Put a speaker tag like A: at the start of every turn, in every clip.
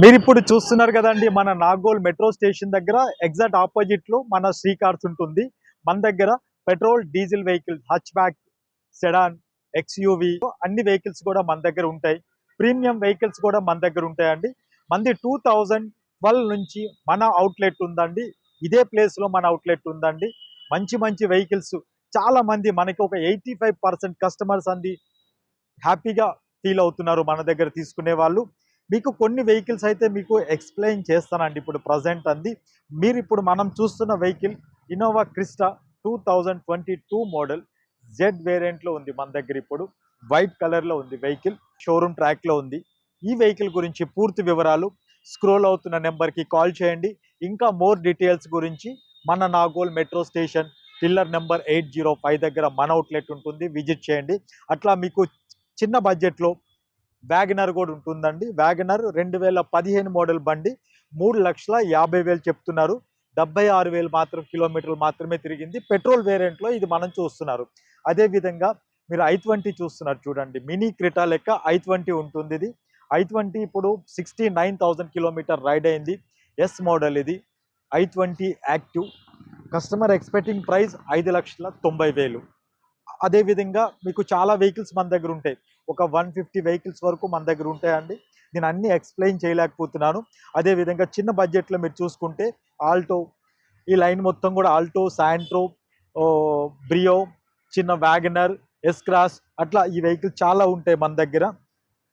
A: మీరు ఇప్పుడు చూస్తున్నారు కదండి మన నాగోల్ మెట్రో స్టేషన్ దగ్గర ఎగ్జాక్ట్ ఆపోజిట్లో మన శ్రీ కార్స్ ఉంటుంది. మన దగ్గర petrol diesel vehicles hatchback sedan XUV అన్ని వెహికల్స్ కూడా మన దగ్గర ఉంటాయి. ప్రీమియం వెహికల్స్ కూడా మన దగ్గర ఉంటాయండి. మంది టూ థౌజండ్ ట్వెల్వ్ నుంచి మన అవుట్లెట్ ఉందండి. ఇదే ప్లేస్లో మన అవుట్లెట్ ఉందండి. మంచి మంచి వెహికల్స్ చాలా మంది మనకి ఒక ఎయిటీ ఫైవ్ పర్సెంట్ కస్టమర్స్ అంది హ్యాపీగా ఫీల్ అవుతున్నారు మన దగ్గర తీసుకునే వాళ్ళు. మీకు కొన్ని వెహికల్స్ అయితే మీకు ఎక్స్ప్లెయిన్ చేస్తానండి ఇప్పుడు ప్రజెంట్ అంది. మీరు ఇప్పుడు మనం చూస్తున్న vehicle Innova Crysta two thousand twenty two model. Z వేరియంట్లో ఉంది మన దగ్గర ఇప్పుడు. వైట్ కలర్లో ఉంది వెహికల్. షోరూమ్ ట్రాక్లో ఉంది. ఈ వెహికల్ గురించి పూర్తి వివరాలు స్క్రోల్ అవుతున్న నెంబర్కి కాల్ చేయండి. ఇంకా మోర్ డీటెయిల్స్ గురించి మన Nagole metro station pillar number eight zero five దగ్గర మన అవుట్లెట్ ఉంటుంది. విజిట్ చేయండి. అట్లా మీకు చిన్న బడ్జెట్లో వ్యాగనర్ కూడా ఉంటుందండి. వ్యాగనర్ రెండు వేల పదిహేను మోడల్ బండి మూడు లక్షల యాభై వేలు చెప్తున్నారు. డెబ్బై ఆరు వేలు మాత్రం కిలోమీటర్లు మాత్రమే తిరిగింది. పెట్రోల్ వేరియంట్లో ఇది మనం చూస్తున్నారు. అదేవిధంగా మీరు ఐ ట్వంటీ చూస్తున్నారు చూడండి. మినీ క్రిటా లెక్క ఐ ట్వంటీ ఉంటుంది ఇది. ఐ ట్వంటీ ఇప్పుడు sixty nine thousand kilometre ride అయింది. ఎస్ మోడల్ ఇది. I twenty active. Customer expecting price ఐదు లక్షల తొంభై వేలు. అదేవిధంగా మీకు చాలా వెహికల్స్ మన దగ్గర ఉంటాయి. ఒక వన్ ఫిఫ్టీ వెహికల్స్ వరకు మన దగ్గర ఉంటాయండి. నేను అన్ని ఎక్స్ప్లెయిన్ చేయలేకపోతున్నాను. అదేవిధంగా చిన్న బడ్జెట్లో మీరు చూసుకుంటే ఆల్టో ఈ లైన్ మొత్తం కూడా ఆల్టో శాంట్రో బ్రియో చిన్న వ్యాగనర్ ఎస్ క్రాస్ అట్లా ఈ వెహికల్ చాలా ఉంటాయి మన దగ్గర.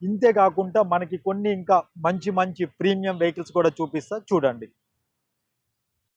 A: ఇంతే కాకుండా మనకి కొన్ని ఇంకా మంచి మంచి ప్రీమియం వెహికల్స్ కూడా చూపిస్తా. చూడండి.